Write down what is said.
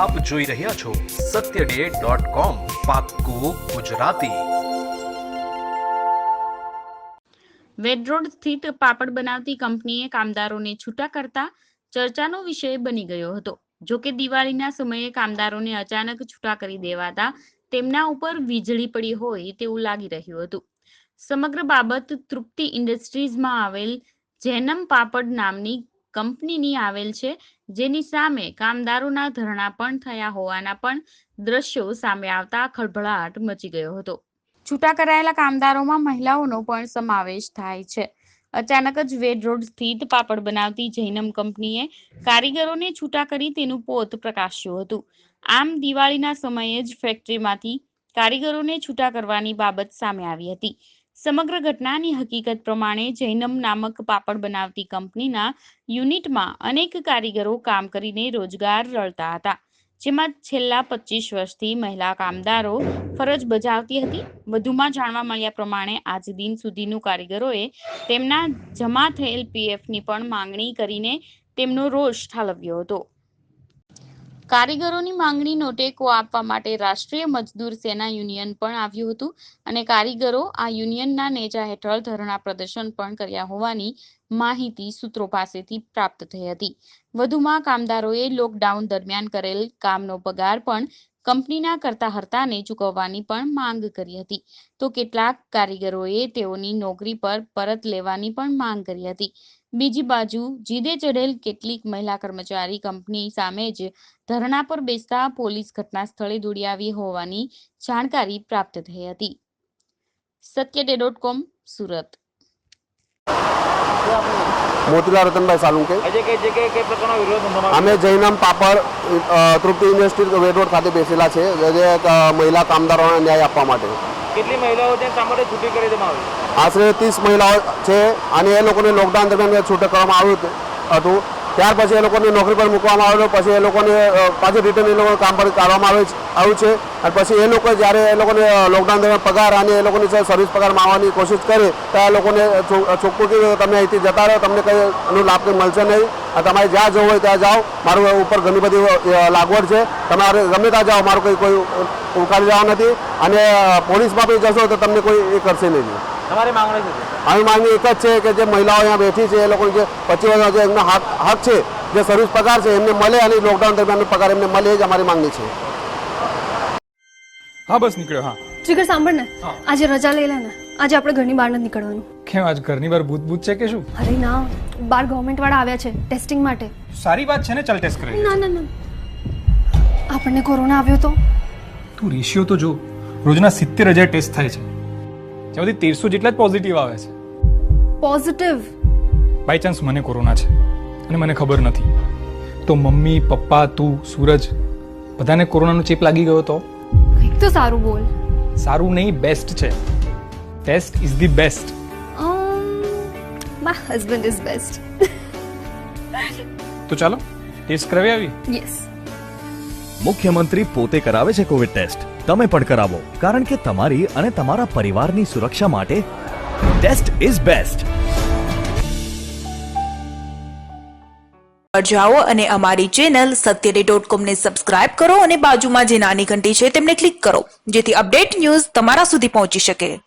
આપ જોઈ રહ્યા છો સત્ય ડે ડોટ કોમ પાક્કું સ્થિત પાપડ બનાવતી કંપનીએ કામદારોને છૂટા કરતા ચર્ચાનો વિષય બની ગયો હતો. જો કે દિવાળીના સમયે કામદારોને અચાનક છૂટા કરી દેવાતા તેમના ઉપર વીજળી પડી હોય તેવું લાગી રહ્યું હતું. સમગ્ર બાબત તૃપ્તિ ઇન્ડસ્ટ્રીઝમાં આવેલ જેનમ પાપડ નામની કંપનીની આવેલ છે, જેની સામે કામદારોના ધરણા પણ થયા હોવાના પણ દ્રશ્યો સામે આવતા ખળભળાટ મચી ગયો હતો. છૂટા કરાયેલા કામદારોમાં મહિલાઓનો પણ સમાવેશ થાય છે. અચાનક જ વેડ રોડ સ્થિત પાપડ બનાવતી જૈનમ કંપનીએ કારીગરોને છૂટા કરી તેનું પોત પ્રકાશ્યું હતું. આમ દિવાળીના સમયે જ ફેક્ટરીમાંથી કારીગરોને છૂટા કરવાની બાબત સામે આવી હતી. સમગ્ર ઘટનાની હકીકત પ્રમાણે જૈનમ નામક પાપડ બનાવતી કંપનીના યુનિટમાં અનેક કારીગરો કામ કરીને રોજગાર રળતા હતા, જેમાં છેલ્લા પચીસ વર્ષથી મહિલા કામદારો ફરજ બજાવતી હતી. વધુમાં જાણવા મળ્યા પ્રમાણે આજ દિન સુધીનું કારીગરોએ તેમના જમા થયેલ પીએફની પણ માંગણી કરીને તેમનો રોષ ઠાલવ્યો હતો. કારીગરોની માંગણીનો ટેકો આપવા માટે રાષ્ટ્રીય મજદૂર સેના યુનિયન પણ આવ્યું હતું અને કારીગરો આ યુનિયનના નેજા હેઠળ ધરણા પ્રદર્શન પણ કર્યા હોવાની માહિતી સૂત્રો પાસેથી પ્રાપ્ત થઈ હતી. વધુમાં કામદારોએ લોકડાઉન દરમિયાન કરેલ કામનો પગાર પણ કંપનીના કરતા હર્તાને ચૂકવવાની પણ માંગ કરી હતી. તો કેટલાક કારીગરોએ તેઓની નોકરી પર પરત લેવાની પણ માંગ કરી હતી. બીજી બાજુ જીદે ચઢેલ કેટલીક મહિલા કર્મચારી કંપની સામે જ ધરણા પર બેસતા પોલીસ ઘટના સ્થળે દોડી આવી હોવાની જાણકારી પ્રાપ્ત થઈ હતી. સત્ય day dot com Surat. Motilal Ratanbhai Salunke. અમે જૈનમ પાપડ તૃપ્તિ ઇન્ડસ્ટ્રી વેડ રોડ ખાતે બેસેલા છે. જે મહિલા કામદારોને ન્યાય આપવા માટે. કેટલી મહિલાઓ છે સામે છૂટી કરી દેવામાં આવી? આશરે ત્રીસ મહિલાઓ છે અને એ લોકોને લોકડાઉન દરમિયાન છૂટક કરવામાં આવ્યું હતું. ત્યાર પછી એ લોકોને નોકરી પર મૂકવામાં આવ્યો પછી એ લોકોને પાછી રિટર્ન એ લોકો કામ પર કાઢવામાં આવે આવ્યું છે. અને પછી એ લોકો જ્યારે એ લોકોને લોકડાઉન દરમિયાન પગાર અને એ લોકોની સર્વિસ પગાર માંગવાની કોશિશ કરે ત્યાં એ લોકોને ચો- કે તમે અહીંથી જતા રહો, તમને કંઈ એનો લાભ કંઈ મળશે નહીં. અને તમારે જ્યાં જવું હોય ત્યાં જાઓ. મારું ઉપર ઘણી બધી લાગવડ છે. તમારે ગમે ત્યાં જાઓ. મારું કંઈ કોઈ ઉકાળી જવા નથી. અને પોલીસમાં બી જશો તો તમને કોઈ એ કરશે નહીં. તમારી માંગણી શું છે? આવી માંગણી એક જ છે કે જે મહિલાઓ અહીંયા બેઠી છે એ લોકોને જે પચીસ વર્ષ જે એમનો હક હક છે જે સર્વિસ પગાર છે એમને મળે અને લોકડાઉન દરમિયાન પગાર એમને મળે એ જ અમારી માંગણી છે. હા બસ નીકળ્યો હા. જીગર સાંભળ ને. આજે રજા લઈ લે ને. આજે આપણે ઘરની બહાર નથી નીકળવાનું. કેમ આજ ઘરની બહાર ભૂત ભૂત છે કે શું? અરે ના બાર ગવર્મેન્ટ વાળા આવ્યા છે ટેસ્ટિંગ માટે. સારી વાત છે ને ચાલ ટેસ્ટ કરી ના ના ના. આપણને કોરોના આવ્યો તો? તું રેશિયો તો જો. રોજના સિત્તેર હજાર ટેસ્ટ થાય છે. જેમાંથી તેરસો જેટલા જ પોઝિટિવ આવે છે. પોઝિટિવ બાય ચાન્સ મને કોરોના છે અને મને ખબર નથી. તો મમ્મી પપ્પા તું સૂરજ બધાને કોરોનાનો ચેપ લાગી ગયો તો? કંઈક તો સારું બોલ. સારું નહીં બેસ્ટ છે. Taste is the best my husband is best તો ચાલો ટેસ્ટ કરાવી આવી? યસ મુખ્યમંત્રી પોતે કરાવે છે કોવિડ ટેસ્ટ તમે પણ કરાવો. કારણ કે તમારી અને તમારા પરિવારની સુરક્ષા માટે ટેસ્ટ ઇઝ બેસ્ટ પર જાઓ અને અમારી ચેનલ સત્યડે ડોટ કોમને સબસ્ક્રાઇબ કરો અને બાજુમાં જે નાની ઘંટી છે તેમને ક્લિક કરો, જેથી અપડેટ ન્યૂઝ તમારા સુધી પહોંચી શકે.